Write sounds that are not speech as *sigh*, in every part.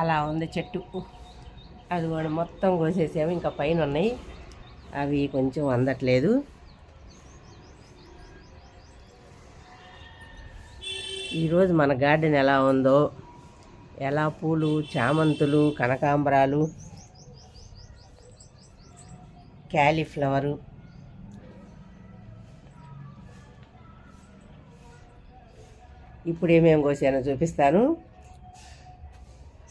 అలా ఉంది చెట్టు. అది కూడా మొత్తం కోసేసాము. ఇంకా పైన ఉన్నాయి అవి కొంచెం అందట్లేదు. ఈరోజు మన గార్డెన్ ఎలా ఉందో ఎలా పూలు చామంతులు కనకాంబరాలు క్యాలీఫ్లవరు ఇప్పుడు ఏమేమి కోసానో చూపిస్తాను.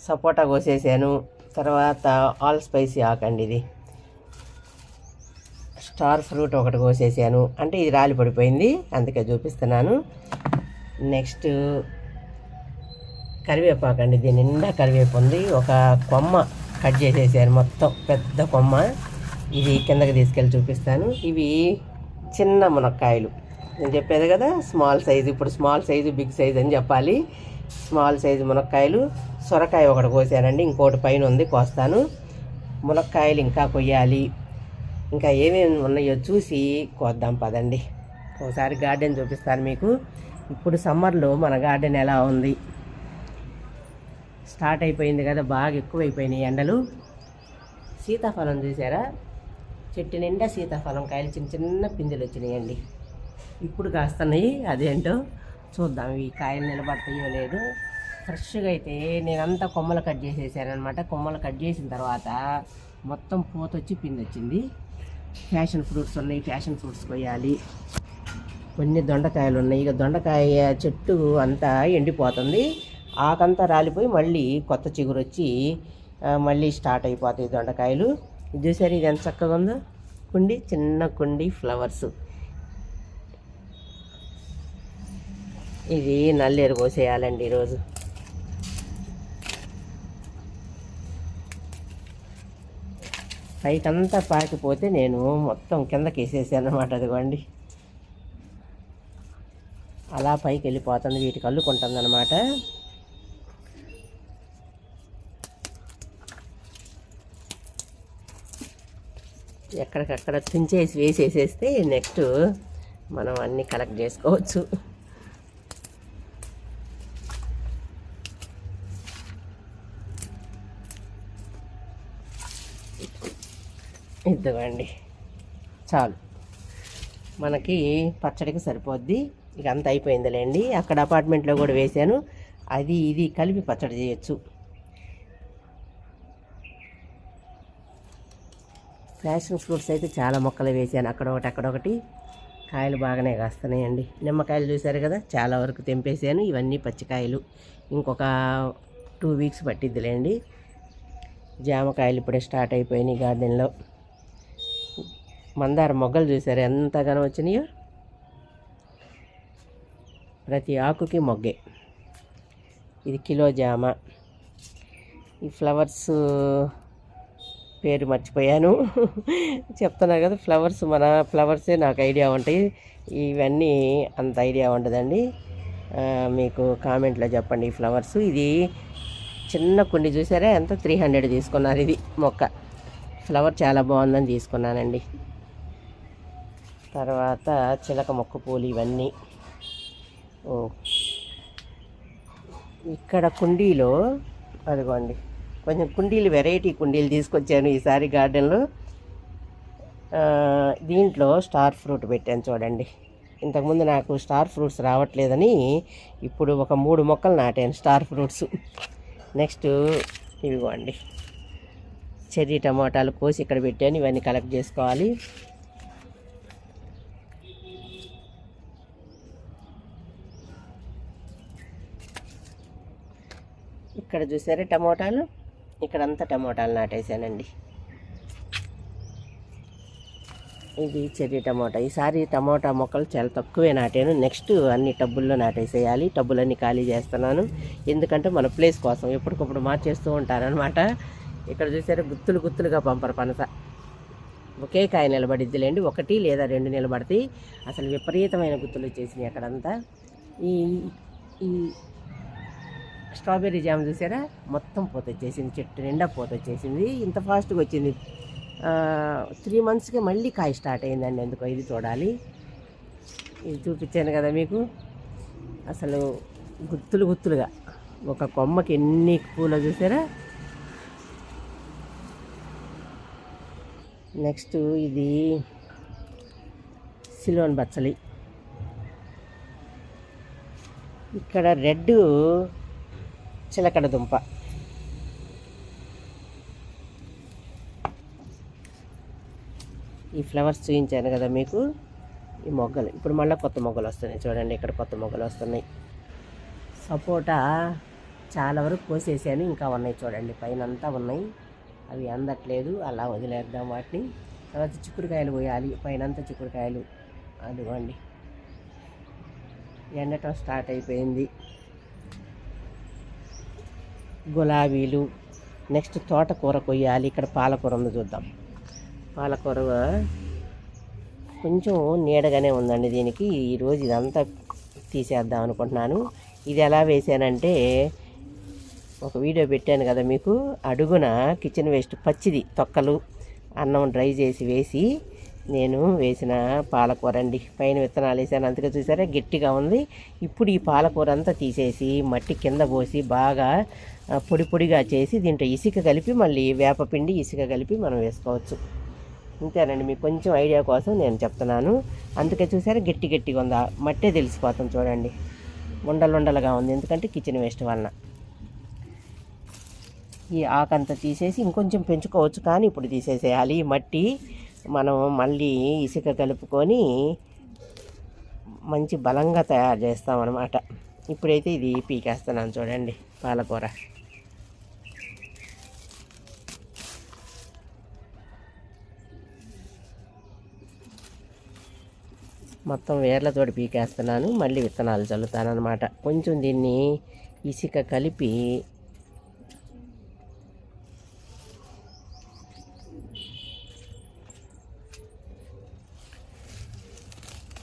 సపోటా కోసేసాను. తర్వాత ఆల్ స్పైసీ ఆకండి ఇది. స్టార్ ఫ్రూట్ ఒకటి కోసేసాను. అంటే ఇది రాలి పడిపోయింది. అందుకే చూపిస్తున్నాను. నెక్స్ట్ కరివేపాకు అండి దీని నిండా కరివేపు ఉంది. ఒక కొమ్మ కట్ చేసేసాను మొత్తం. పెద్ద కొమ్మ. ఇది కిందకి తీసుకెళ్ళి చూపిస్తాను. ఇవి చిన్న మునక్కాయలు. నేను చెప్పేది కదా స్మాల్ సైజు. ఇప్పుడు స్మాల్ సైజు బిగ్ సైజు అని చెప్పాలి. స్మాల్ సైజు మునక్కాయలు. సొరకాయ ఒకటి కోసానండి ఇంకోటి పైన ఉంది కోస్తాను. మునక్కాయలు ఇంకా కొయ్యాలి. ఇంకా ఏమేమి ఉన్నాయో చూసి కోద్దాం పదండి. ఒకసారి గార్డెన్ చూపిస్తాను మీకు. ఇప్పుడు సమ్మర్లో మన గార్డెన్ ఎలా ఉంది? స్టార్ట్ అయిపోయింది కదా బాగా ఎక్కువైపోయినాయి ఎండలు. సీతాఫలం చూసారా? చెట్టు నిండా సీతాఫలం కాయలు చిన్న చిన్న పిందెలు వచ్చినాయండి. ఇప్పుడు కాస్తున్నాయి అదేంటో? చూద్దాం ఈ కాయలు నిలబడతాయో లేదు. ఫ్రెష్గా అయితే నేనంతా కొమ్మలు కట్ చేసేసాను అనమాట కొమ్మలు కట్ చేసిన తర్వాత మొత్తం పూత వచ్చి పిండి వచ్చింది ఫ్యాషన్ ఫ్రూట్స్ ఉన్నాయి ఫ్యాషన్ ఫ్రూట్స్ కొయ్యాలి. కొన్ని దొండకాయలు ఉన్నాయి. ఇక దొండకాయ చెట్టు అంతా ఎండిపోతుంది. ఆకంతా రాలిపోయి మళ్ళీ కొత్త చిగురు వచ్చి మళ్ళీ స్టార్ట్ అయిపోతాయి దొండకాయలు. ఇది చూసారు ఇది ఎంత చక్కగా ఉందో? కుండి చిన్న కుండి ఫ్లవర్స్ ఇది నల్లేరు పోసేయాలండి ఈరోజు. పైకంతా పాకిపోతే నేను మొత్తం కిందకి వేసేసాను అనమాట అదిగోండి. అలా పైకి వెళ్ళిపోతుంది వీటికి అల్లుకుంటుంది అనమాట ఎక్కడికక్కడ తుంచేసి వేసేసేస్తే నెక్స్ట్ మనం అన్నీ కలెక్ట్ చేసుకోవచ్చు. ఇదిగోండి. చాలు. మనకి పచ్చడికి సరిపోద్ది. ఇక అంత అయిపోయిందిలేండి. అక్కడ అపార్ట్మెంట్లో కూడా వేశాను. అది ఇది కలిపి పచ్చడి చేయొచ్చు. ఫ్యాషన్ ఫ్రూట్స్ అయితే చాలా మొక్కలు వేసాను అక్కడ ఒకటి అక్కడ ఒకటి. కాయలు బాగానే కాస్తున్నాయండి. నిమ్మకాయలు చూశారు కదా? చాలా వరకు తెంపేసాను ఇవన్నీ పచ్చికాయలు. ఇంకొక టూ వీక్స్ పట్టిద్దిలేండి. జామకాయలు ఇప్పుడే స్టార్ట్ అయిపోయినాయి గార్డెన్లో. మందార మొగ్గలు చూసారు? ఎంతగానో వచ్చినాయో? ప్రతి ఆకుకి మొగ్గే. ఇది కిలో జామ. ఈ ఫ్లవర్స్ పేరు మర్చిపోయాను. చెప్తున్నా కదా ఫ్లవర్స్ మన ఫ్లవర్సే నాకు ఐడియా ఉంటాయి. ఇవన్నీ అంత ఐడియా ఉండదండి. మీకు కామెంట్లో చెప్పండి ఈ ఫ్లవర్స్. ఇది చిన్న కుండి చూసారా? ఎంత? త్రీ హండ్రెడ్ తీసుకున్నారు ఇది మొక్క. ఫ్లవర్ చాలా బాగుందని తీసుకున్నానండి. తర్వాత చిలక మొక్క పూలు ఇవన్నీ. ఓ. ఇక్కడ కుండీలో అదిగోండి కొంచెం కుండీలు వెరైటీ కుండీలు తీసుకొచ్చాను ఈసారి గార్డెన్లో. దీంట్లో స్టార్ ఫ్రూట్ పెట్టాను చూడండి. ఇంతకుముందు నాకు స్టార్ ఫ్రూట్స్ రావట్లేదని ఇప్పుడు ఒక మూడు మొక్కలు నాటాను స్టార్ ఫ్రూట్స్. నెక్స్ట్ ఇవిగోండి చెర్రీ టమాటాలు కోసి ఇక్కడ పెట్టాను ఇవన్నీ కలెక్ట్ చేసుకోవాలి. ఇక్కడ చూసారా టమోటాలు? ఇక్కడంతా టమోటాలు నాటేసానండి ఇది చెర్రీ టమోటా. ఈసారి టమోటా మొక్కలు చాలా తక్కువే నాటాను. నెక్స్ట్ అన్ని టబ్బుల్లో నాటేసేయాలి. టబ్బులన్నీ ఖాళీ చేస్తున్నాను. ఎందుకంటే మన ప్లేస్ కోసం ఎప్పటికప్పుడు మార్చేస్తూ ఉంటారనమాట ఇక్కడ చూసారా గుత్తులు గుత్తులుగా పంపరు పనస. ఒకే కాయ నిలబడిద్దిలేండి. ఒకటి లేదా రెండు నిలబడతాయి. అసలు విపరీతమైన గుత్తులు వచ్చేసినాయి అక్కడంతా. ఈ ఈ స్ట్రాబెర్రీ జామ్ చూసారా? మొత్తం పూత వచ్చేసింది చెట్టు నిండా పూత వచ్చేసింది. ఇంత ఫాస్ట్గా వచ్చింది. త్రీ మంత్స్కి మళ్ళీ కాయ స్టార్ట్ అయిందండి ఎందుకో ఇది చూడాలి. ఇది చూపించాను కదా మీకు. అసలు గుత్తులు గుత్తులుగా. ఒక కొమ్మకి ఎన్ని పూలు చూసారా? నెక్స్ట్ ఇది సిలోన్ బచ్చలి. ఇక్కడ రెడ్ చిలకడ దుంప. ఈ ఫ్లవర్స్ చూపించాను కదా మీకు ఈ మొగ్గలు. ఇప్పుడు మళ్ళీ కొత్త మొగ్గలు వస్తున్నాయి. చూడండి ఇక్కడ కొత్త మొగ్గలు వస్తున్నాయి. సపోటా చాలా వరకు కోసేసాను. ఇంకా ఉన్నాయి చూడండి పైన అంతా ఉన్నాయి. అవి అందట్లేదు. అలా వదిలేద్దాం వాటిని. తర్వాత చిక్కుడుకాయలు పోయాలి పైన అంతా చిక్కుడుకాయలు. అదిగోండి. ఎండటం స్టార్ట్ అయిపోయింది. గులాబీలు. నెక్స్ట్ తోటకూర కొయ్యాలి. ఇక్కడ పాలకూర ఉంది చూద్దాం. పాలకూర కొంచెం నీడగానే ఉందండి దీనికి. ఈరోజు ఇదంతా తీసేద్దాం అనుకుంటున్నాను. ఇది ఎలా వేసానంటే ఒక వీడియో పెట్టాను కదా మీకు. అడుగున కిచెన్ వేస్ట్ పచ్చిది తొక్కలు అన్నం డ్రై చేసి వేసి నేను వేసిన పాలకూర అండి. పైన విత్తనాలు వేసాను. అందుకే చూసారా గట్టిగా ఉంది. ఇప్పుడు ఈ పాలకూర అంతా తీసేసి మట్టి కింద పోసి బాగా పొడి పొడిగా చేసి దీంట్లో ఇసుక కలిపి మళ్ళీ వేపపిండి ఇసుక కలిపి మనం వేసుకోవచ్చు. ఇంతేనండి మీకు కొంచెం ఐడియా కోసం నేను చెప్తున్నాను. అందుకే చూసారా గట్టి గట్టిగా ఉందా? మట్టే తెలిసిపోతాం చూడండి. ఉండలుండలుగా ఉంది. ఎందుకంటే కిచెన్ వేస్ట్ వలన. ఈ ఆకంతా తీసేసి ఇంకొంచెం పెంచుకోవచ్చు. కానీ ఇప్పుడు తీసేసేయాలి. ఈ మట్టి మనం మళ్ళీ ఇసుక కలుపుకొని మంచి బలంగా తయారు చేస్తామన్నమాట. ఇప్పుడైతే ఇది పీకేస్తున్నాను చూడండి పాలకూర. మొత్తం వేర్లతోటి పీకేస్తున్నాను మళ్ళీ విత్తనాలు చల్లుతాను అనమాట కొంచెం దీన్ని ఇసుక కలిపి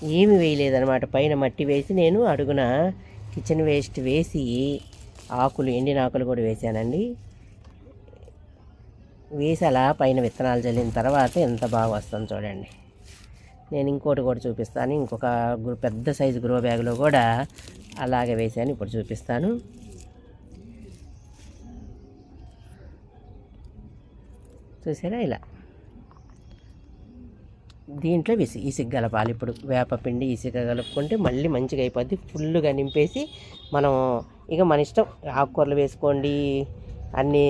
ఏమి వేయలేదన్నమాట. పైన మట్టి వేసి నేను అడుగున కిచెన్ వేస్ట్ వేసి ఆకులు ఎండిన ఆకులు కూడా వేసానండి. వేసి అలా పైన విత్తనాలు చల్లిన తర్వాత ఎంత బాగా వస్తుంది చూడండి. నేను ఇంకోటి కూడా చూపిస్తాను. ఇంకొక పెద్ద సైజు గ్రో బ్యాగ్లో కూడా అలాగే వేసాను. ఇప్పుడు చూపిస్తాను. చూసారా ఇలా? దీంట్లో విసి ఇసుక కలపాలి ఇప్పుడు వేపపిండి ఇసుక కలుపుకుంటే మళ్ళీ మంచిగా అయిపోద్ది. ఫుల్గా నింపేసి మనం ఇక మన ఇష్టం ఆకుకూరలు వేసుకోండి. అన్ని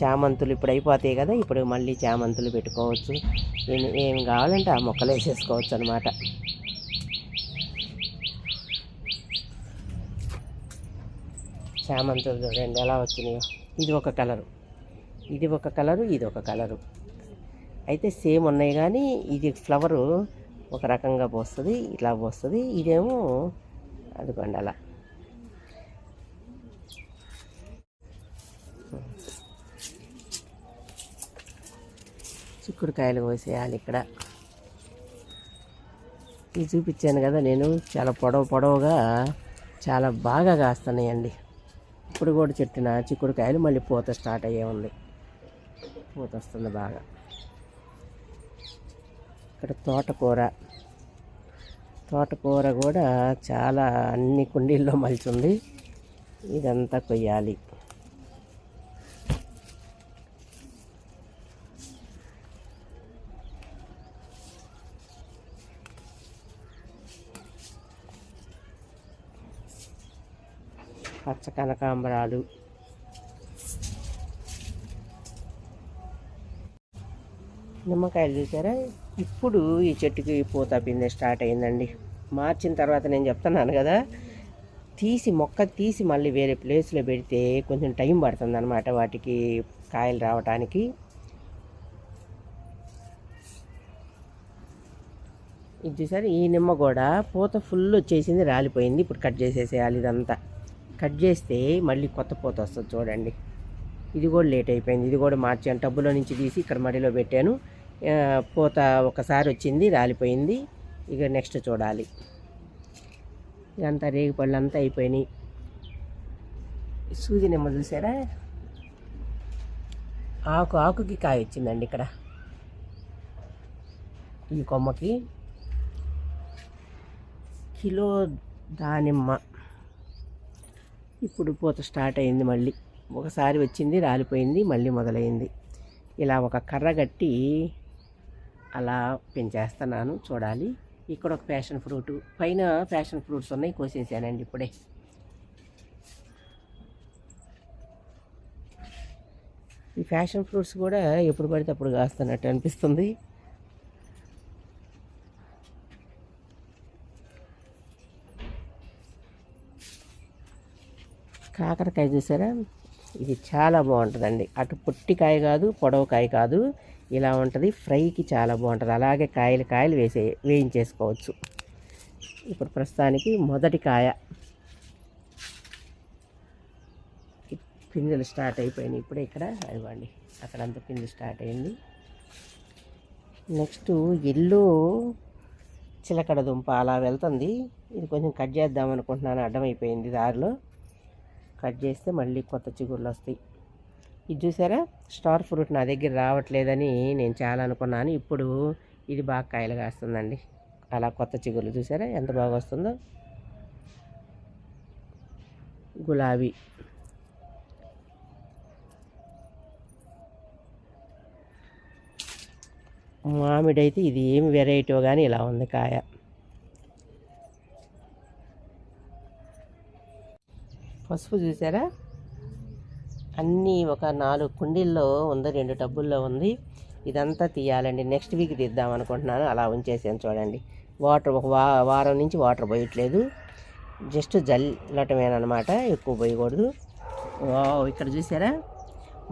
చామంతులు ఇప్పుడు అయిపోతాయి కదా ఇప్పుడు మళ్ళీ చామంతులు పెట్టుకోవచ్చు. ఏం ఏం కావాలంటే ఆ మొక్కలు వేసేసుకోవచ్చు అనమాట చామంతులు చూడండి ఎలా వచ్చినాయో. ఇది ఒక కలరు. ఇది ఒక కలరు ఇది ఒక కలరు. అయితే సేమ్ ఉన్నాయి కానీ ఇది ఫ్లవరు ఒక రకంగా పోస్తుంది ఇట్లా పోస్తుంది. ఇదేమో అదిగోండి అలా. చిక్కుడుకాయలు కోసేయాలి ఇక్కడ. ఇది చూపించాను కదా నేను చాలా పొడవు పొడవుగా చాలా బాగా కాస్తున్నాయండి. ఇప్పుడు కూడా చెట్టిన చిక్కుడుకాయలు మళ్ళీ పూత స్టార్ట్ అయ్యే ఉంది. పూత వస్తుంది బాగా. ఇక్కడ తోటకూర. తోటకూర కూడా చాలా అన్ని కుండీల్లో మలిచింది. ఇదంతా కొయ్యాలి. పచ్చ కనకాంబరాలు. నిమ్మకాయలు చూసారా? ఇప్పుడు ఈ చెట్టుకి పూత పిందె స్టార్ట్ అయిందండి. మార్చిన తర్వాత నేను చెప్తున్నాను కదా తీసి మొక్క తీసి మళ్ళీ వేరే ప్లేస్లో పెడితే కొంచెం టైం పడుతుంది అనమాట వాటికి కాయలు రావటానికి. ఇది చూసారు ఈ నిమ్మ కూడా పూత ఫుల్ వచ్చేసింది రాలిపోయింది. ఇప్పుడు కట్ చేసేసేయాలి ఇదంతా. కట్ చేస్తే మళ్ళీ కొత్త పూత వస్తుంది చూడండి. ఇది కూడా లేట్ అయిపోయింది. ఇది కూడా మార్చాను. టబ్బులో నుంచి తీసి ఇక్కడ మడిలో పెట్టాను. పూత ఒకసారి వచ్చింది రాలిపోయింది. ఇక నెక్స్ట్ చూడాలి. ఇదంతా రేగి పళ్ళు అంతా అయిపోయినాయి. సూది నిమ్మ చూసారా? ఆకు ఆకుకి కాయ వచ్చిందండి ఇక్కడ. ఈ కొమ్మకి. కిలో దానిమ్మ. ఇప్పుడు పూత స్టార్ట్ అయింది మళ్ళీ. ఒకసారి వచ్చింది రాలిపోయింది మళ్ళీ మొదలైంది. ఇలా ఒక కర్ర కట్టి అలా పెంచేస్తున్నాను చూడాలి. ఇక్కడ ఒక ప్యాషన్ ఫ్రూట్ పైన ప్యాషన్ ఫ్రూట్స్ ఉన్నాయి కోసేసానండి ఇప్పుడే. ఈ ఫ్యాషన్ ఫ్రూట్స్ కూడా ఎప్పుడు పడితే అప్పుడు కాస్తున్నట్టు అనిపిస్తుంది. కాకరకాయ చూసారా? ఇది చాలా బాగుంటుందండి. అటు పొట్టికాయ కాదు పొడవకాయ కాదు. ఇలా ఉంటుంది. ఫ్రైకి చాలా బాగుంటుంది. అలాగే కాయలు కాయలు వేసే వేయించేసుకోవచ్చు. ఇప్పుడు ప్రస్తుతానికి మొదటి కాయ. పిందెలు స్టార్ట్ అయిపోయినాయి. ఇప్పుడే ఇక్కడ అదిగోండి అక్కడంతా పిందె స్టార్ట్ అయింది. నెక్స్ట్ ఎల్లో చిలకడ దుంప అలా వెళ్తుంది. ఇది కొంచెం కట్ చేద్దాం అనుకుంటున్నాను అడ్డమైపోయింది దారిలో. కట్ చేస్తే మళ్ళీ కొత్త చిగుర్లు వస్తాయి. ఇది చూసారా? స్టార్ ఫ్రూట్ నా దగ్గర రావట్లేదని నేను చాలా అనుకున్నాను. ఇప్పుడు ఇది బాగా కాయలు కాస్తుందండి. అలా కొత్త చిగుర్లు చూసారా? ఎంత బాగా వస్తుందో. గులాబీ. మామిడి అయితే ఇది ఏమి వెరైటీ కానీ ఇలా ఉంది కాయ. పసుపు చూసారా? అన్నీ ఒక నాలుగు కుండీల్లో ఉంది రెండు టబ్బుల్లో ఉంది. ఇదంతా తీయాలండి. నెక్స్ట్ వీక్ తీద్దాం అనుకుంటున్నాను. అలా ఉంచేసాను చూడండి. వాటర్ ఒక వా వారం నుంచి వాటర్ పోయట్లేదు. జస్ట్ జల్లటమేనమాట ఎక్కువ పోయకూడదు. వావ్, ఇక్కడ చూసారా?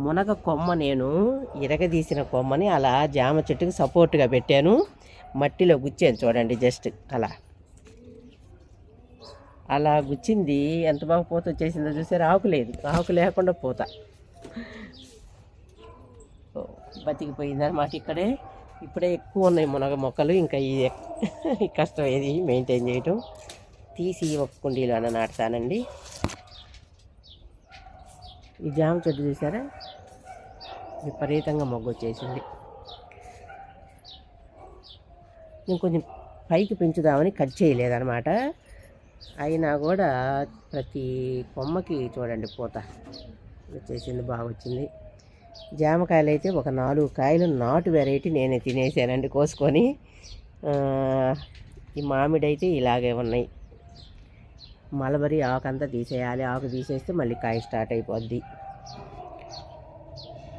మునగ కొమ్మ నేను ఇరగదీసిన కొమ్మని అలా జామ చెట్టుకి సపోర్ట్గా పెట్టాను. మట్టిలో గుచ్చాను చూడండి జస్ట్ అలా. అలా గుచ్చింది. ఎంత బాగా పూత వచ్చేసిందో చూసారు. ఆకు లేదు. ఆకు లేకుండా పూత. ఓ, బతికిపోయింది ఇక్కడే. ఇప్పుడే ఎక్కువ ఉన్నాయి మునగ మొక్కలు. ఇంకా ఇది *laughs* కష్టం ఏది మెయింటైన్ చేయటం. తీసి ఒక కుండీలో అన్న నాటుతానండి. ఈ జామ చెట్టు చూసారా? విపరీతంగా మొగ్గు వచ్చేసింది. నేను కొంచెం పైకి పెంచుదామని కట్ చేయలేదన్నమాట. అయినా కూడా ప్రతి కొమ్మకి చూడండి పూత వచ్చేసింది బాగా వచ్చింది. జామకాయలు అయితే ఒక నాలుగు కాయలు నాటు వెరైటీ నేనే తినేసానండి కోసుకొని. ఈ మామిడి అయితే ఇలాగే ఉన్నాయి. మలబరి ఆకంతా తీసేయాలి ఆకు తీసేస్తే మళ్ళీ కాయ స్టార్ట్ అయిపోద్ది.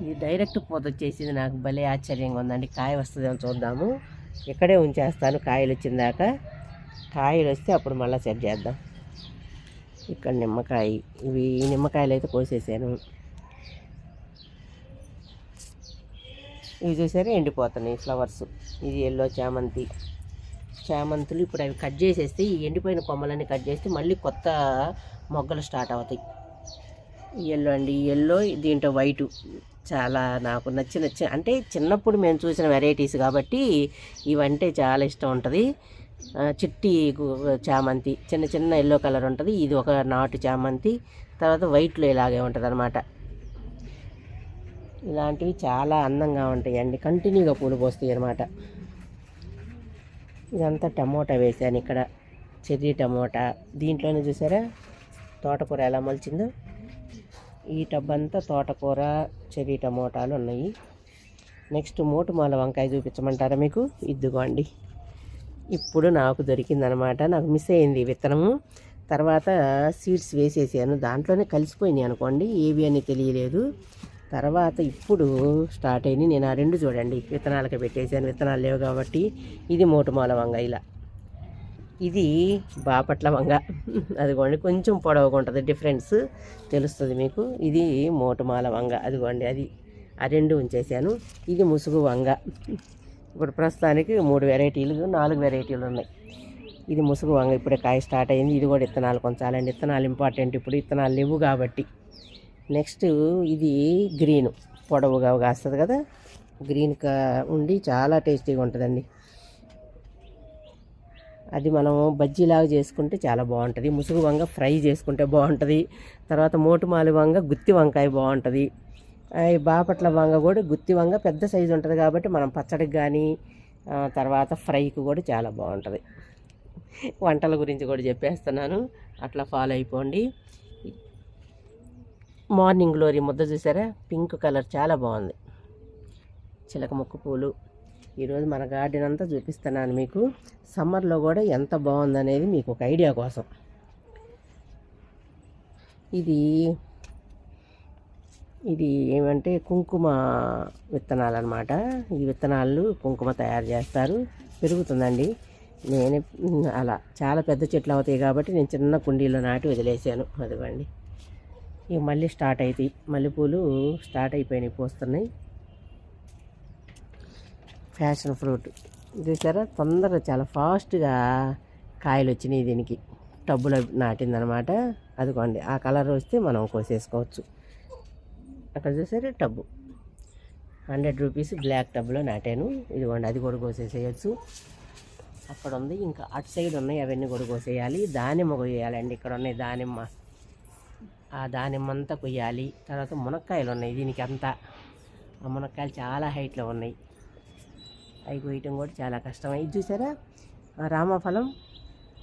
ఇది డైరెక్ట్ పూత వచ్చేసింది నాకు భలే ఆశ్చర్యంగా ఉందండి. కాయ వస్తుందేమో చూద్దాము. ఇక్కడే ఉంచేస్తాను కాయలు వచ్చిందాక. కాయలు వస్తే అప్పుడు మళ్ళీ సెట్ చేద్దాం. ఇక్కడ నిమ్మకాయ ఇవి ఈ నిమ్మకాయలు అయితే కోసేసాను. ఇవి చూసారా ఎండిపోతున్నాయి ఫ్లవర్స్. ఇది ఎల్లో చామంతి. చామంతులు ఇప్పుడు అవి కట్ చేసేస్తే ఈ ఎండిపోయిన కొమ్మలన్నీ కట్ చేస్తే మళ్ళీ కొత్త మొగ్గలు స్టార్ట్ అవుతాయి. ఎల్లో అండి ఎల్లో దీంట్లో వైటు. చాలా నాకు నచ్చిన చి- అంటే చిన్నప్పుడు మేము చూసిన వెరైటీస్ కాబట్టి ఇవంటే చాలా ఇష్టం ఉంటుంది. చిట్టి చామంతి. చిన్న చిన్న ఎల్లో కలర్ ఉంటుంది. ఇది ఒక నాటు చామంతి. తర్వాత వైట్లో ఇలాగే ఉంటుంది అనమాట ఇలాంటివి చాలా అందంగా ఉంటాయండి. కంటిన్యూగా పూలు పోస్తాయి అనమాట ఇదంతా టమోటా వేసాను ఇక్కడ. Cherry tomato. దీంట్లోనే చూసారా? తోటకూర ఎలా మొలిచిందో. ఈ టబ్ అంతా తోటకూర చెర్రీ టమోటాలు ఉన్నాయి. నెక్స్ట్ మూటమాల వంకాయ చూపించమంటారా మీకు? ఇద్దుకోండి ఇప్పుడు నాకు దొరికిందనమాట. నాకు మిస్ అయింది విత్తనము. తర్వాత సీడ్స్ వేసేసాను. దాంట్లోనే కలిసిపోయినాయి అనుకోండి ఏవి అని తెలియలేదు. తర్వాత ఇప్పుడు స్టార్ట్ అయింది నేను ఆ రెండు చూడండి. విత్తనాలకి పెట్టేశాను. విత్తనాలు లేవు కాబట్టి ఇది మోటుమాల వంగ ఇలా. ఇది బాపట్ల వంగ. అదిగోండి కొంచెం పొడవుగా ఉంటుంది. డిఫరెన్స్ తెలుస్తుంది మీకు. ఇది మోటుమాల వంగ. అదిగోండి అది ఆ రెండు ఉంచేసాను. ఇది ముసుగు వంగ. ఇప్పుడు ప్రస్తుతానికి మూడు వెరైటీలు నాలుగు వెరైటీలు ఉన్నాయి. ఇది ముసుగు వంగ ఇప్పుడే కాయ స్టార్ట్ అయింది. ఇది కూడా ఇత్తనాలు కొంచాలండి. ఇత్తనాలు ఇంపార్టెంట్ ఇప్పుడు. ఇత్తనాలు లేవు కాబట్టి. నెక్స్ట్ ఇది గ్రీన్ పొడవుగా కాస్తుంది కదా. గ్రీన్ కా ఉండి చాలా టేస్టీగా ఉంటుందండి. అది మనం బజ్జీలాగా చేసుకుంటే చాలా బాగుంటుంది. ముసుగు వంగ ఫ్రై చేసుకుంటే బాగుంటుంది. తర్వాత మోటుమాలి వంగ గుత్తి వంకాయ బాగుంటుంది. ఈ బాపట్ల వంగ కూడా గుత్తి వంగ పెద్ద సైజు ఉంటుంది కాబట్టి మనం పచ్చడికి కానీ తర్వాత ఫ్రైకి కూడా చాలా బాగుంటుంది. వంటల గురించి కూడా చెప్పేస్తున్నాను. అట్లా ఫాలో అయిపోండి. మార్నింగ్ గ్లోరీ ముద్ద చూసారా? పింక్ కలర్ చాలా బాగుంది. చిలక మొక్క పూలు. ఈరోజు మన గార్డెన్ అంతా చూపిస్తున్నాను మీకు. సమ్మర్లో కూడా ఎంత బాగుందనేది మీకు ఒక ఐడియా కోసం. ఇది ఇది ఏమంటే కుంకుమ విత్తనాలు అనమాట ఈ విత్తనాలు కుంకుమ తయారు చేస్తారు. పెరుగుతుందండి. నేను అలా చాలా పెద్ద చెట్లు అవుతాయి కాబట్టి నేను చిన్న కుండీలో నాటి వదిలేసాను. అదిగోండి. ఇక మళ్ళీ స్టార్ట్ అవుతాయి మల్లెపూలు స్టార్ట్ అయిపోయినాయి పోస్తున్నాయి. Passion fruit. చూసారా? తొందరగా చాలా ఫాస్ట్గా కాయలు వచ్చినాయి దీనికి. టబ్బులో నాటిందనమాట అదిగోండి. ఆ కలర్ వస్తే మనం కోసేసుకోవచ్చు. అక్కడ చూసారా టబ్బు హండ్రెడ్ రూపీస్ బ్లాక్ టబ్లో నాటాను. ఇదిగోండి అది కూడా కోసేసేయచ్చు. అక్కడ ఉంది ఇంకా అటు సైడ్ ఉన్నాయి అవన్నీ కూడా కోసేయాలి. దానిమ్మ కొయ్యాలండి ఇక్కడ ఉన్నాయి దానిమ్మ. ఆ దానిమ్మ అంతా కొయ్యాలి. తర్వాత మునక్కాయలు ఉన్నాయి దీనికి అంతా. ఆ మునక్కాయలు చాలా హైట్లో ఉన్నాయి. అవి కొయ్యటం కూడా చాలా కష్టం. ఇది చూసారా? ఆ రామఫలం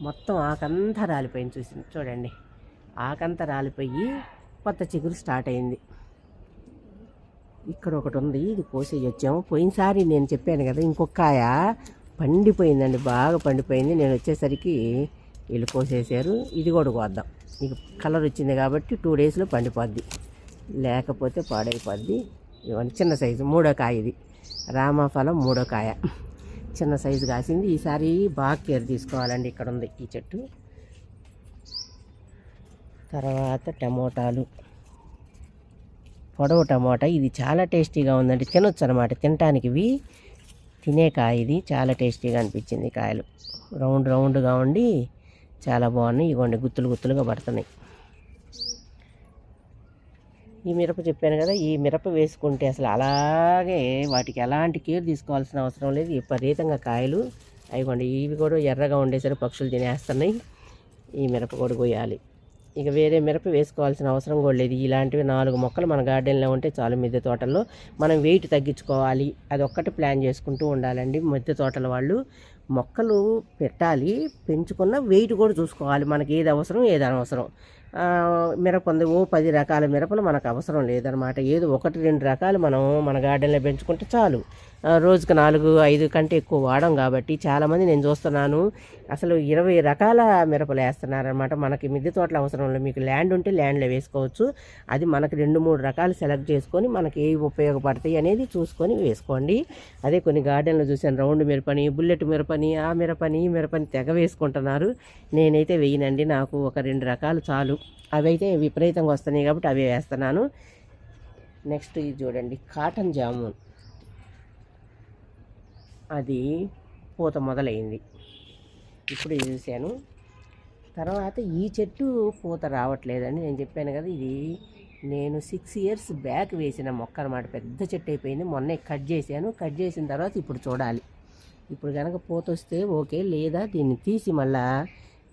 మొత్తం ఆకంతా రాలిపోయింది చూసి చూడండి. ఆకంతా రాలిపోయి కొత్త చిగురు స్టార్ట్ అయింది. ఇక్కడ ఒకటి ఉంది ఇది కోసేయొచ్చాము. పోయినసారి నేను చెప్పాను కదా ఇంకొక కాయ పండిపోయిందండి బాగా పండిపోయింది. నేను వచ్చేసరికి వీళ్ళు కోసేసారు ఇది కూడా కోద్దాం. ఇక కలర్ వచ్చింది కాబట్టి టూ డేస్లో పండిపోద్ది. లేకపోతే పాడైపోద్ది. ఇవన్నీ చిన్న సైజు మూడో కాయ ఇది. రామఫలం మూడో కాయ. చిన్న సైజు కాసింది. ఈసారి బాగా కేర్ తీసుకోవాలండి ఇక్కడ ఉంది ఈ చెట్టు. తర్వాత టమోటాలు. పొడవు టమాటా ఇది చాలా టేస్టీగా ఉందంటే తినొచ్చు అనమాట తినటానికి ఇవి తినే కాయ ఇది. చాలా టేస్టీగా అనిపించింది కాయలు. రౌండ్ రౌండ్గా ఉండి చాలా బాగున్నాయి. ఇవ్వండి గుత్తులు గుత్తులుగా పడుతున్నాయి. ఈ మిరప చెప్పాను కదా ఈ మిరప వేసుకుంటే అసలు అలాగే వాటికి ఎలాంటి కేర్ తీసుకోవాల్సిన అవసరం లేదు. విపరీతంగా కాయలు అయిపోండి. ఇవి కూడా ఎర్రగా ఉండేసరికి పక్షులు తినేస్తున్నాయి. ఈ మిరప కూడా కొయ్యాలి. ఇక వేరే మిరప వేసుకోవాల్సిన అవసరం కూడా లేదు. ఇలాంటివి నాలుగు మొక్కలు మన గార్డెన్లో ఉంటే చాలు మిద్దె తోటల్లో మనం వెయిట్ తగ్గించుకోవాలి. అది ఒక్కటి ప్లాన్ చేసుకుంటూ ఉండాలండి. మిద్దె తోటల వాళ్ళు మొక్కలు పెట్టాలి పెంచుకున్న వెయిట్ కూడా చూసుకోవాలి. మనకి ఏది అవసరం ఏది అనవసరం. మిరప ఉంది. ఓ పది రకాల మిరపలు మనకు అవసరం లేదనమాట. ఏదో ఒకటి రెండు రకాలు మనం మన గార్డెన్లో పెంచుకుంటే చాలు. రోజుకు నాలుగు ఐదు కంటే ఎక్కువ వాడం కాబట్టి చాలామంది నేను చూస్తున్నాను. అసలు ఇరవై రకాల మిరపలు వేస్తున్నారనమాట మనకి మిద్దె తోటలు అవసరం లేదు మీకు ల్యాండ్ ఉంటే ల్యాండ్లో వేసుకోవచ్చు. అది మనకి రెండు మూడు రకాలు సెలెక్ట్ చేసుకొని మనకి ఏవి ఉపయోగపడతాయి అనేది చూసుకొని వేసుకోండి. అదే కొన్ని గార్డెన్లో చూసాను రౌండ్ మిరపని బుల్లెట్ మిరపని ఆ మిరపని ఈ మిరపని తెగ వేసుకుంటున్నారు. నేనైతే వేయనండి నాకు ఒక రెండు రకాలు చాలు. అవి అయితే విపరీతంగా వస్తున్నాయి కాబట్టి అవే వేస్తున్నాను. నెక్స్ట్ ఇది చూడండి కాటన్ జామున్. అది పూత మొదలైంది. ఇప్పుడు చూశాను. తర్వాత ఈ చెట్టు పూత రావట్లేదని నేను చెప్పాను కదా ఇది నేను సిక్స్ ఇయర్స్ బ్యాక్ వేసిన మొక్క అనమాట పెద్ద చెట్టు అయిపోయింది. మొన్నే కట్ చేశాను. కట్ చేసిన తర్వాత ఇప్పుడు చూడాలి. ఇప్పుడు కనుక పూత వస్తే ఓకే లేదా దీన్ని తీసి మళ్ళా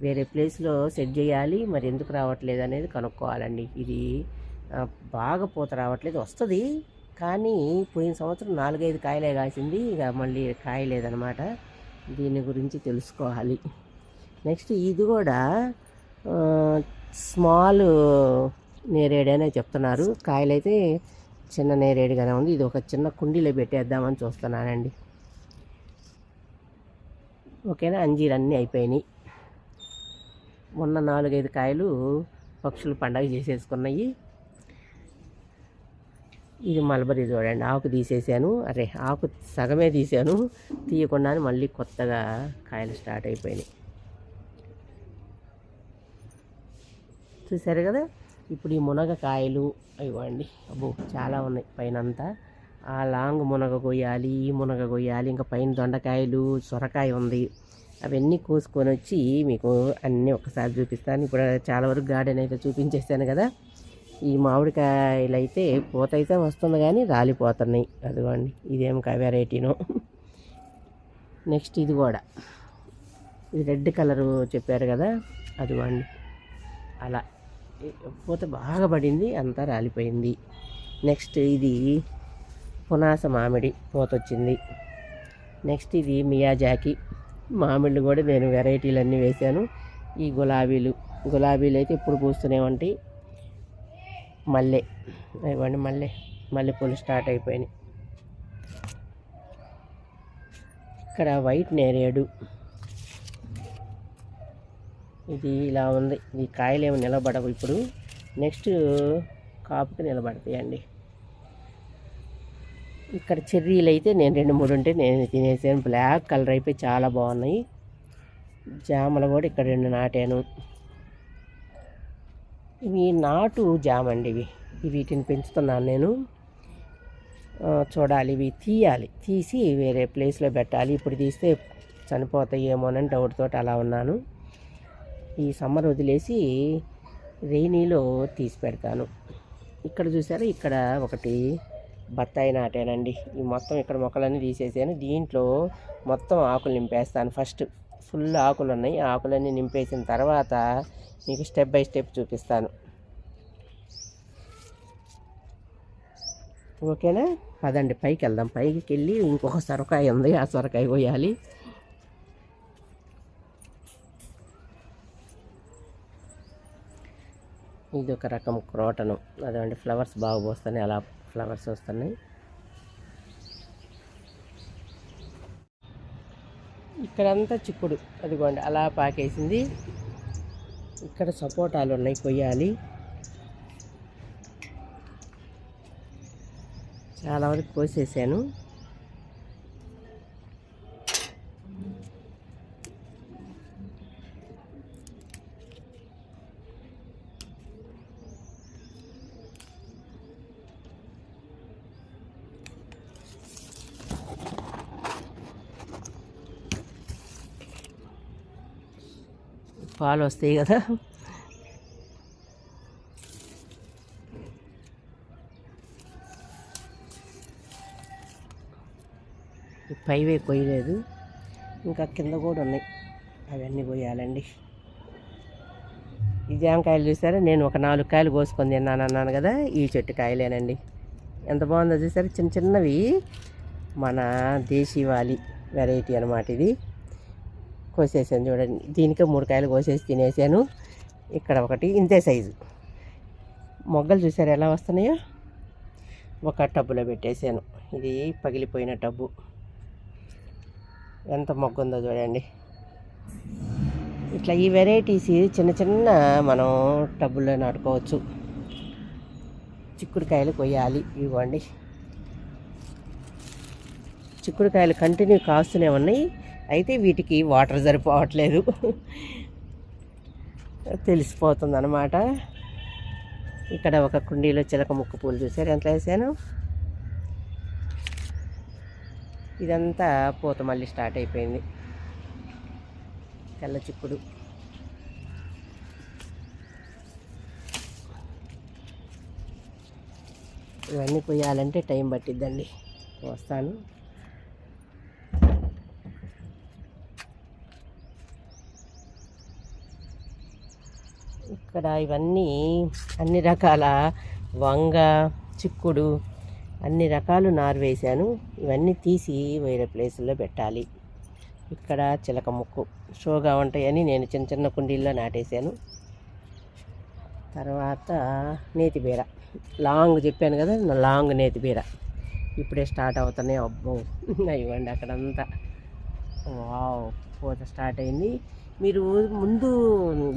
వేరే ప్లేస్లో సెట్ చేయాలి. మరి ఎందుకు రావట్లేదు అనేది కనుక్కోవాలండి. ఇది బాగా పూత రావట్లేదు. వస్తుంది. కానీ పోయిన సంవత్సరం నాలుగైదు కాయలే కాసింది. ఇక మళ్ళీ కాయలేదనమాట దీని గురించి తెలుసుకోవాలి. నెక్స్ట్ ఇది కూడా స్మాల్ నేరేడు అనే చెప్తున్నారు. కాయలైతే చిన్న నేరేడుగానే ఉంది. ఇది ఒక చిన్న కుండీలో పెట్టేద్దామని చూస్తున్నానండి. ఓకేనా? అంజీరు అన్నీ అయిపోయినాయి. మొన్న నాలుగైదు కాయలు పక్షులు పండగ చేసేసుకున్నాయి. ఇది మల్బరీ చూడండి ఆకు తీసేసాను. అరే ఆకు సగమే తీసాను. తీయకుండానే మళ్ళీ కొత్తగా కాయలు స్టార్ట్ అయిపోయినాయి. చూసారు కదా? ఇప్పుడు ఈ మునగకాయలు ఇవ్వండి. అబ్బో చాలా ఉన్నాయి పైన అంతా ఆ లాంగ్ మునగ కొయ్యాలి ఈ మునగ కొయ్యాలి ఇంకా పైన దొండకాయలు సొరకాయ ఉంది. అవన్నీ కోసుకొని వచ్చి మీకు అన్నీ ఒకసారి చూపిస్తాను. ఇప్పుడు చాలా వరకు గార్డెన్ అయితే చూపించేస్తాను కదా? ఈ మామిడికాయలు అయితే పూత అయితే వస్తుంది కానీ రాలిపోతున్నాయి. అదిగోండి ఇదేం వెరైటీనో నెక్స్ట్ ఇది కూడా. ఇది రెడ్ కలరు చెప్పారు కదా అదిగోండి. అలా. పూత బాగా పడింది అంతా రాలిపోయింది. నెక్స్ట్ ఇది పునాస మామిడి పూత వచ్చింది నెక్స్ట్ ఇది మియాజాకి మామిళ్ళు కూడా నేను వెరైటీలు అన్నీ వేశాను. ఈ గులాబీలు గులాబీలు అయితే ఇప్పుడు పూస్తూనే ఉంటాయి. మల్లె ఇవ్వండి మల్లె మల్లెపూలు స్టార్ట్ అయిపోయినాయి. ఇక్కడ వైట్ నేరేడు. ఇది ఇలా ఉంది. ఈ కాయలు ఏమి నిలబడవు ఇప్పుడు. నెక్స్ట్ కాపుకి నిలబడతాయండి. ఇక్కడ చెర్రీలు అయితే నేను రెండు మూడు ఉంటే నేను తినేసాను. బ్లాక్ కలర్ అయిపోయి చాలా బాగున్నాయి. జామలు కూడా ఇక్కడ రెండు నాటాను. ఇవి నాటు జామ అండి ఇవి. వీటిని పెంచుతున్నాను నేను. చూడాలి ఇవి తీయాలి. తీసి వేరే ప్లేస్లో పెట్టాలి. ఇప్పుడు తీస్తే చనిపోతాయేమోనని డౌట్తో అలా ఉన్నాను. ఈ సమ్మర్ వదిలేసి రెయినీలో తీసి పెడతాను. ఇక్కడ చూసారా? ఇక్కడ ఒకటి బత్తాయి నాటానండి. ఈ మొత్తం ఇక్కడ మొక్కలన్నీ తీసేసాను. దీంట్లో మొత్తం ఆకులు నింపేస్తాను ఫస్ట్ ఫుల్ ఆకులు ఉన్నాయి ఆకులన్నీ నింపేసిన తర్వాత మీకు స్టెప్ బై స్టెప్ చూపిస్తాను. ఓకేనా? పదండి పైకి వెళ్దాం పైకి వెళ్ళి ఇంకొక సొరకాయ ఉంది. ఆ సొరకాయ కోయాలి ఇది ఒక రకం క్రోటను. అదండి ఫ్లవర్స్ బాగా పోస్తున్నాయి. అలా ఫ్లవర్స్ వస్తున్నాయి. ఇక్కడంతా చిక్కుడు. అదిగోండి అలా పాకేసింది. ఇక్కడ సపోటాలు ఉన్నాయి కొయ్యాలి. చాలా వరకు కోసేసాను. పాలు వస్తాయి కదా. ఈ పైవే కొయ్యలేదు. ఇంకా కింద కూడా ఉన్నాయి. అవన్నీ కొయ్యాలండి. ఈ జామకాయలు చూసారా? నేను ఒక నాలుగు కాయలు కోసుకొని తిన్నాను అన్నాను కదా. ఈ చెట్టు కాయలేనండి. ఎంత బాగుందో చూసారా? చిన్న చిన్నవి. మన దేశీవాలి వెరైటీ అనమాట ఇది. కోసేసాను చూడండి. దీనికే మూడు కాయలు కోసేసి తినేసాను. ఇక్కడ ఒకటి ఇంతే సైజు. మొగ్గలు చూసారు ఎలా వస్తున్నాయో? ఒక టబ్బులో పెట్టేశాను. ఇది పగిలిపోయిన టబ్బు. ఎంత మొగ్గు ఉందో చూడండి. ఇట్లా ఈ వెరైటీస్ చిన్న చిన్న మనం టబ్బుల్లో నాటుకోవచ్చు. చిక్కుడుకాయలు కొయ్యాలి ఇవ్వండి. చిక్కుడుకాయలు కంటిన్యూ కాస్తూనే ఉన్నాయి. అయితే వీటికి వాటర్ సరిపోవట్లేదు. తెలిసిపోతుంది అనమాట ఇక్కడ ఒక కుండీలో చిలక ముక్కు పూలు చూసారు ఎంత వేసాను? ఇదంతా పూత మళ్ళీ స్టార్ట్ అయిపోయింది. తెల్ల చిక్కుడు. ఇవన్నీ కొయ్యాలంటే టైం పట్టిద్దండి. వస్తాను. ఇక్కడ ఇవన్నీ అన్ని రకాల వంగ చిక్కుడు అన్ని రకాలు నారు వేశాను. ఇవన్నీ తీసి వేరే ప్లేసుల్లో పెట్టాలి. ఇక్కడ చిలక ముక్కు షోగా ఉంటాయని నేను చిన్న చిన్న కుండీల్లో నాటేశాను. తర్వాత నేతి బీర. లాంగ్ చెప్పాను కదా నా లాంగ్ నేతి బీర. ఇప్పుడే స్టార్ట్ అవుతున్నాయి. అబ్బో ఇవ్వండి అక్కడంతా. వావ్ పూత స్టార్ట్ అయింది. మీరు ముందు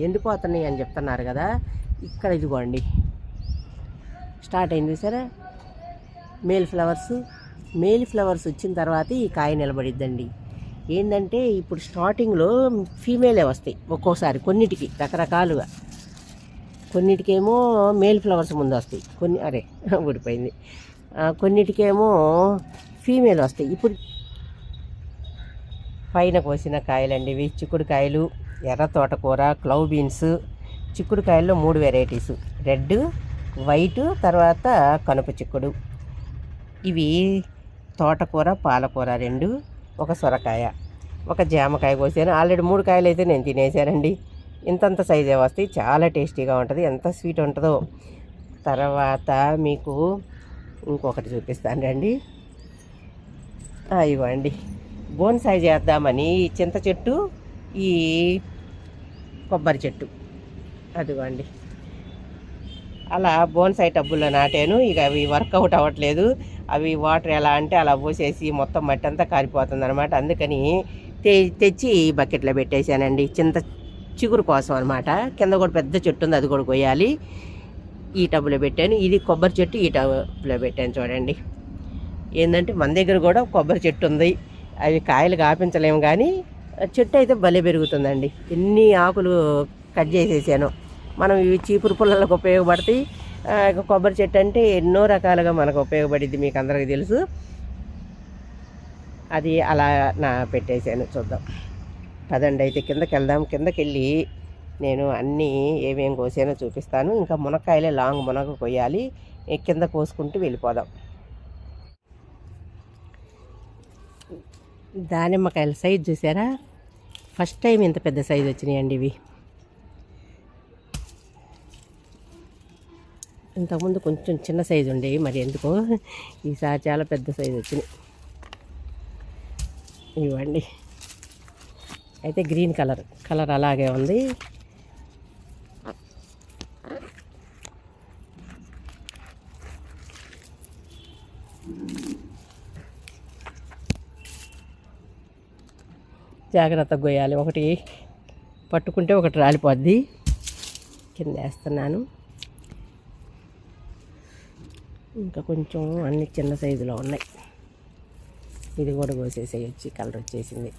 ఎండిపోతున్నాయి అని చెప్తున్నారు కదా ఇక్కడ ఇదిగోండి. స్టార్ట్ అయింది సరే? మేల్ ఫ్లవర్స్ మేల్ ఫ్లవర్స్ వచ్చిన తర్వాత ఈ కాయ నిలబడిద్దండి. ఏంటంటే ఇప్పుడు స్టార్టింగ్లో ఫీమేలే వస్తాయి ఒక్కోసారి కొన్నిటికి రకరకాలుగా. కొన్నిటికేమో మేల్ ఫ్లవర్స్ ముందు వస్తాయి కొన్ని అరే ఊడిపోయింది. కొన్నిటికేమో ఫీమేల్ వస్తాయి. ఇప్పుడు పైన కోసిన కాయలండి. ఇవి చిక్కుడుకాయలు ఎర్ర తోటకూర క్లౌ బీన్స్. చిక్కుడుకాయల్లో మూడు వెరైటీస్. రెడ్ వైట్ తర్వాత కనుప చిక్కుడు. ఇవి తోటకూర పాలకూర రెండు ఒక సొరకాయ ఒక జామకాయ కోసాను. ఆల్రెడీ మూడు కాయలు అయితే నేను తినేసానండి ఇంతంత సైజే వస్తాయి చాలా టేస్టీగా ఉంటుంది. ఎంత స్వీట్ ఉంటుందో. తర్వాత మీకు ఇంకొకటి చూపిస్తాను రండి. ఇవ్వండి. బోన్సాయి చేద్దామని ఈ చింత చెట్టు ఈ కొబ్బరి చెట్టు. అదిగోండి. అలా బోన్సాయి టబ్బుల్లో నాటాను. ఇక అవి వర్కౌట్ అవ్వట్లేదు. అవి వాటర్ ఎలా అంటే అలా పోసేసి మొత్తం మట్టి అంతా కారిపోతుంది అనమాట అందుకని తె తెచ్చి బకెట్లో పెట్టేశానండి. చింత చిగురు కోసం అనమాట కింద కూడా పెద్ద చెట్టు ఉంది అది కూడా కొయ్యాలి. ఈ టబ్బులో పెట్టాను. ఇది కొబ్బరి చెట్టు ఈ టబ్బులో పెట్టాను చూడండి. ఏంటంటే మన దగ్గర కూడా కొబ్బరి చెట్టు ఉంది. అవి కాయలు కాపించలేము కానీ చెట్టు అయితే భలే పెరుగుతుందండి. ఎన్ని ఆకులు కట్ చేసేసాను. మనం ఇవి చీపురు పుల్లలకు ఉపయోగపడతాయి. కొబ్బరి చెట్టు అంటే ఎన్నో రకాలుగా మనకు ఉపయోగపడిద్ది మీకు అందరికీ తెలుసు. అది అలా నా పెట్టేశాను చూద్దాం. పదండి అయితే కిందకి వెళ్దాం. కిందకి వెళ్ళి నేను అన్నీ ఏమేం కోసానో చూపిస్తాను. ఇంకా మునక్కాయలే లాంగ్ మునగ కొయ్యాలి. కింద కోసుకుంటూ వెళ్ళిపోదాం. దానిమ్మకాయల సైజ్ చూసారా? ఫస్ట్ టైం ఇంత పెద్ద సైజ్ వచ్చినాయండి ఇవి. ఇంతకుముందు కొంచెం చిన్న సైజు ఉండేవి మరి ఎందుకో ఈసారి చాలా పెద్ద సైజు వచ్చినాయి. ఇవ్వండి. అయితే గ్రీన్ కలర్ కలర్ అలాగే ఉంది. జాగ్రత్తగా గోయాలి ఒకటి పట్టుకుంటే ఒకటి రాలిపోద్ది. కింద వేస్తున్నాను. ఇంకా కొంచెం అన్ని చిన్న సైజులో ఉన్నాయి. ఇది కూడా కోసేసేయచ్చు. కలర్ వచ్చేసింది.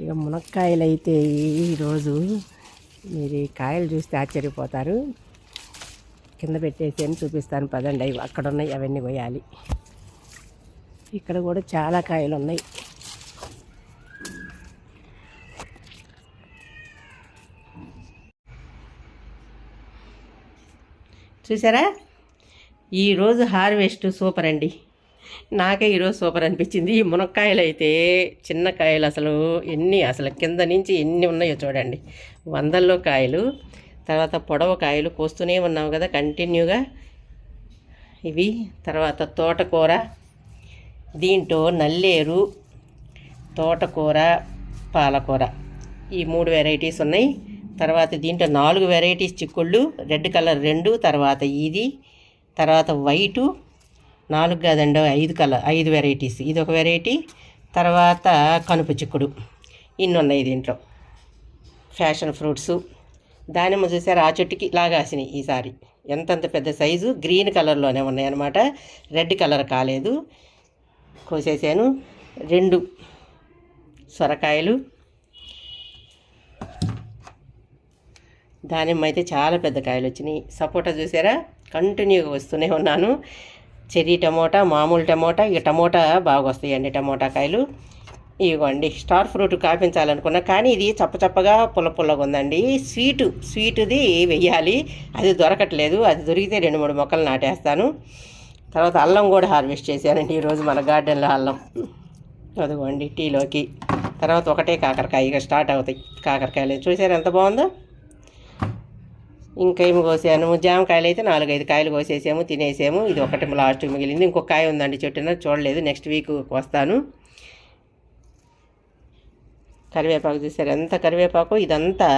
ఇక మునక్కాయలు అయితే ఈరోజు మీరు కాయలు చూస్తే ఆశ్చర్యపోతారు. కింద పెట్టేసి అని చూపిస్తాను పదండి. అవి అక్కడ ఉన్నాయి. అవన్నీ కొయ్యాలి ఇక్కడ కూడా చాలా కాయలు ఉన్నాయి. చూసారా? ఈరోజు హార్వెస్ట్ సూపర్ అండి. నాకే ఈరోజు సూపర్ అనిపించింది. ఈ మునక్కాయలు అయితే చిన్న కాయలు అసలు ఎన్ని అసలు కింద నుంచి ఎన్ని ఉన్నాయో చూడండి. వందల్లో కాయలు తర్వాత పొడవ కాయలు కోస్తూనే ఉన్నాం కదా కంటిన్యూగా. ఇవి తర్వాత తోటకూర దీంట్లో నల్లేరు తోటకూర పాలకూర. ఈ మూడు వెరైటీస్ ఉన్నాయి. తర్వాత దీంట్లో నాలుగు వెరైటీస్ చిక్కుళ్ళు రెడ్ కలర్ రెండు తర్వాత ఇది తర్వాత వైటు నాలుగు కాదండి ఐదు కలర్ ఐదు వెరైటీస్ ఇది ఒక వెరైటీ తర్వాత కనుపు చిక్కుడు. ఇన్ని ఉన్నాయి దీంట్లో. ఫ్యాషన్ ఫ్రూట్స్ దానిమ్మ చూసారు? ఆ చెట్టుకి లాగాసినాయి ఈసారి. ఎంతంత పెద్ద సైజు గ్రీన్ కలర్లోనే ఉన్నాయన్నమాట రెడ్ కలర్ కాలేదు. కోసేసాను. రెండు సొరకాయలు. దానిమ్మ అయితే చాలా పెద్ద కాయలు వచ్చినాయి సపోటా చూసారా? కంటిన్యూగా వస్తూనే ఉన్నాను. చెర్రీ టమోటా మామూలు టమోటా ఇక టమోటా బాగా వస్తాయండి టమోటా కాయలు. ఇవ్వండి స్టార్ ఫ్రూట్ కాపించాలనుకున్నా కానీ ఇది చప్పచప్పగా పుల్ల పుల్లగా ఉందండి. స్వీటు స్వీటుది వెయ్యాలి. అది దొరకట్లేదు. అది దొరికితే రెండు మూడు మొక్కలు నాటేస్తాను. తర్వాత అల్లం కూడా హార్వెస్ట్ చేశానండి ఈరోజు మన గార్డెన్లో అల్లం. అదిగోండి టీలోకి. తర్వాత ఒకటే కాకరకాయ ఇక స్టార్ట్ అవుతాయి కాకరకాయలు. చూసారు ఎంత బాగుందో? ఇంకేమి కోసాను? జామకాయలు అయితే నాలుగైదు కాయలు కోసేసాము తినేసాము. ఇది ఒకటి లాస్ట్ మిగిలింది. ఇంకొక కాయ ఉందండి చెట్టున చూడలేదు. నెక్స్ట్ వీక్ వస్తాను. కరివేపాకు చూసారు? ఎంత కరివేపాకు? ఇదంతా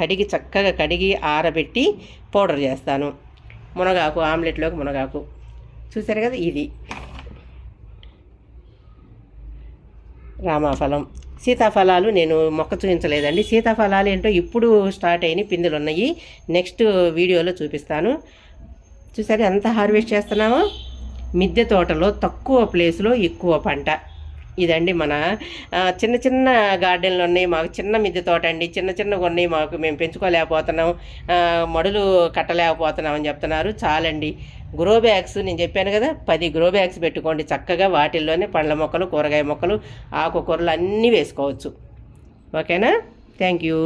కడిగి చక్కగా కడిగి ఆరబెట్టి పౌడర్ చేస్తాను. మునగాకు ఆమ్లెట్లోకి మునగాకు. చూసారు కదా ఇది? రామాఫలం. సీతాఫలాలు నేను మొక్క చూపించలేదండి. సీతాఫలాలు ఏంటో ఇప్పుడు స్టార్ట్ అయినాయి పిందులు ఉన్నాయి. నెక్స్ట్ వీడియోలో చూపిస్తాను. చూసారు ఎంత హార్వెస్ట్ చేస్తున్నామో? మిద్దె తోటలో తక్కువ ప్లేస్లో ఎక్కువ పంట. ఇదండి మన చిన్న చిన్న గార్డెన్లు ఉన్నాయి. మాకు చిన్న మిద్దె తోట అండి. చిన్న చిన్నగా ఉన్నాయి. మాకు మేము పెంచుకోలేకపోతున్నాం. మడులు కట్టలేకపోతున్నాం అని చెప్తున్నారు. చాలండి. గ్రో బ్యాగ్స్ నేను చెప్పాను కదా పది గ్రో బ్యాగ్స్ పెట్టుకోండి చక్కగా వాటిల్లోనే పండ్ల మొక్కలు కూరగాయ మొక్కలు ఆకుకూరలు అన్నీ వేసుకోవచ్చు. ఓకేనా? Thank you.